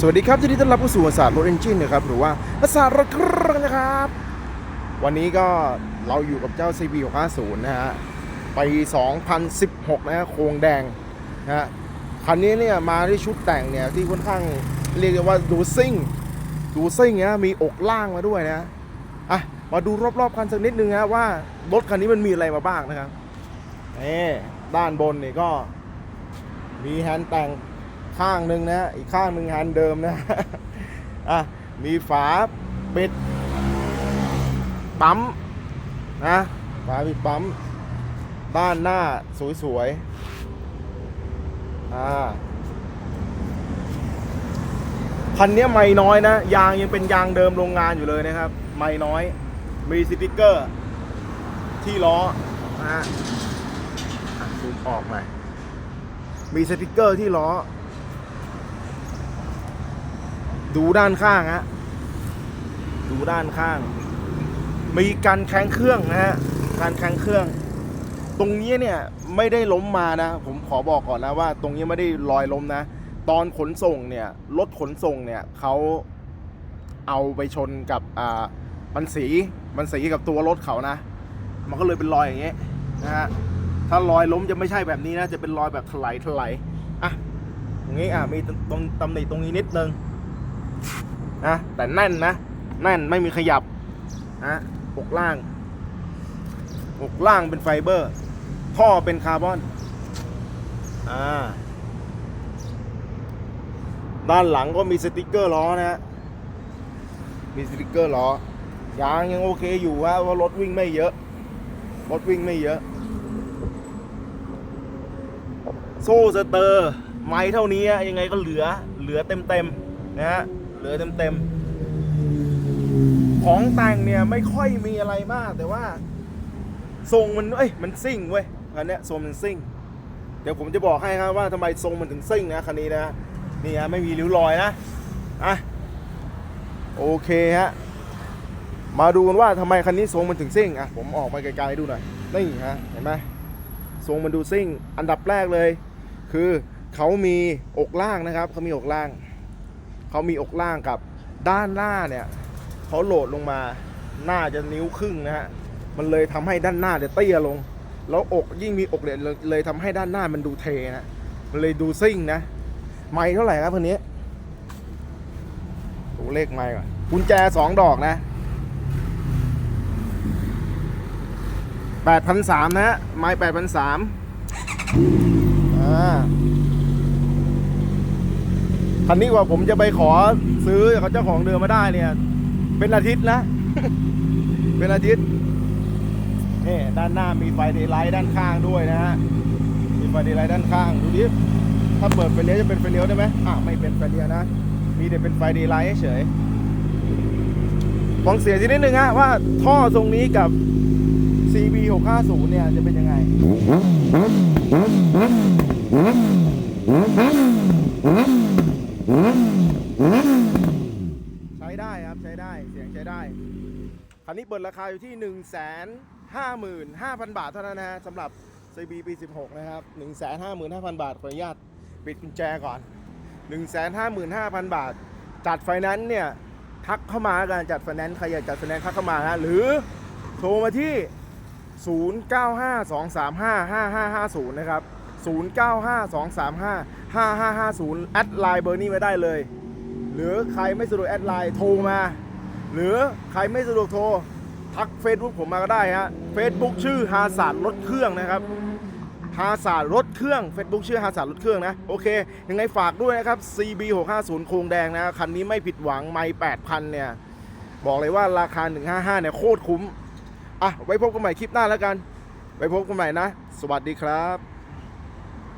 สวัสดีครับยินดีต้อนรับเข้าสู่ศาสตร์รถเอนจินนะครับหรือว่าศาสตร์รถเครื่องนะครับ วันนี้ก็เราอยู่กับเจ้า CB 650นะฮะปี2016 นะฮะโครงแดงนะฮะคันนี้เนี่ยมาที่ชุดแต่งเนี่ยที่ค่อนข้างเรียกว่าดูซิ่งดูซิ่งนะมีอกล่างมาด้วยนะอะมาดูรอบๆคันสักนิดนึงนะว่ารถคันนี้มันมีอะไรมาบ้างนะครับนี่ด้านบนนี่ก็มีแฮนด์แต่ง ข้างหนึ่งนะอีกข้างหนึ่งแฮนเดิมนะอะมีฝาปิดปั๊มนะฝาปิดปั๊มด้านหน้าสวยๆอ่าคันนี้ไม่น้อยนะ ยางยังเป็นยางเดิมโรงงานอยู่เลยนะครับ ไม่น้อย มีสติกเกอร์ ที่ล้อนะฮะอะซูมออกหน่อยมีสติกเกอร์ที่ล้อ ดูด้านข้างฮะดูด้านข้าง มีการแข้งเครื่องนะฮะการแข้งเครื่อง ตรงนี้เนี่ยไม่ได้ล้มมานะ ผมขอบอกก่อนนะว่า ตรงนี้ไม่ได้ลอยล้มนะ ตอนขนส่งเนี่ยรถขนส่งเนี่ยเขาเอาไปชนกับอ่ามันสีมันสีกับตัวรถเขานะ มันก็เลยเป็นรอยอย่างเงี้ยนะฮะถ้ารอยล้มจะไม่ใช่แบบนี้นะ จะเป็นรอยแบบถลายถลายอะตรงนี้อะมีตรงตำหนิตรงนี้นิดนึง นะแต่แน่นนะแน่นไม่มีขยับนะอกล่างอกล่างเป็นไฟเบอร์ ท่อเป็นคาร์บอนอ่าด้านหลังก็มีสติกเกอร์ล้อนะฮะมีสติกเกอร์ล้อยางยังโอเคอยู่ฮะว่ารถวิ่งไม่เยอะ รถวิ่งไม่เยอะ โซ่สเตอร์ ไม้เท่านี้ยังไงก็เหลือเหลือเต็มเต็มๆนะฮะ เหลือเต็มเต็มๆ ของแต่งเนี่ยไม่ค่อยมีอะไรมาก แต่ว่า ทรงมันเอ้ยมันซิ่งเว้ยคันนี้ทรงมันซิ่ง เดี๋ยวผมจะบอกให้ครับว่าทำไมทรงมันถึงซิ่งนะคันนี้นะนี่ฮะไม่มีริ้วรอยนะอะโอเคฮะมาดูกันว่าทำไมคันนี้ทรงมันถึงซิ่งอะผมออกไปไกลๆดูหน่อยนี่ฮะเห็นไหมทรงมันดูซิ่ง อันดับแรกเลย คือเขามีอกล่างนะครับเขามีอกล่าง เขามีอกล่างกับด้านหน้าเนี่ยเขาโหลดลงมาหน้าจะนิ้วครึ่งนะฮะมันเลยทำให้ด้านหน้าจะเตี้ยลง แล้วอกยิ่งมีอกเนี่ยเลยเลยทำให้ด้านหน้ามันดูเทนะมันเลยดูซิ่งนะไม่เท่าไหร่ครับคันนี้ดูเลขไม่ก่อนกุญแจสองดอกนะแปดพันสามนะฮะไม้แปดพันสามอ่า คันนี้กว่าผมจะไปขอซื้อจาเจ้าของเดิมมาได้เนี่ย เป็นอาทิตย์นะ เป็นอาทิตย์นี่ด้านหน้ามีไฟเดย์ไลท์ด้านข้างด้วยนะฮะมีไฟเดย์ไลท์ด้านข้างดูดิถ้าเปิดไฟเลี้ยวจะเป็นไฟเลี้ยวได้ไหมอ่าไม่เป็นไฟเลี้ยวนะมีแต่เป็นไฟเดย์ไลท์เฉยฟังเสียงทีนิดนึงฮะว่าท่อทรงนี้กับ CB 650เนี่ยจะเป็นยังไง ใช้ได้ครับใช้ได้ เสียงใช้ได้ คันนี้เปิดราคาอยู่ที่1 5 5 5 0 0 0 บาทเท่านั้นนะสำหรับ CB ปี 16 นะครับ 1 5 5 0 0 0 บาท ขออนุญาตปิดกุญแจก่อน 1 5 5 0 0 0 บาท จัดไฟแนนซ์เนี่ยทักเข้ามาการจัดไฟแนนซ์ใครอยากจัดไฟแนนซ์ทักเข้ามาฮะหรือโทรมาที่ 0952355550 นะครับ 0952355550 แอดไลน์เบอร์นี้ไว้ได้เลย หรือใครไม่สะดวกแอดไลน์โทรมา หรือใครไม่สะดวกโทร ทัก Facebook ผมมาก็ได้ฮะ Facebook ชื่อฮาศาสตร์รถเครื่องนะครับฮาศาสตร์รถเครื่อง Facebook ชื่อฮาศาสตร์รถเครื่องนะ โอเค ยังไงฝากด้วยนะครับ CB 650โครงแดงนะ คันนี้ไม่ผิดหวังไม่8,000 เนี่ย บอกเลยว่าราคา 155 เนี่ย โคตรคุ้ม อะ ไว้พบกันใหม่คลิปหน้าแล้วกัน ไว้พบกันใหม่นะ สวัสดีครับ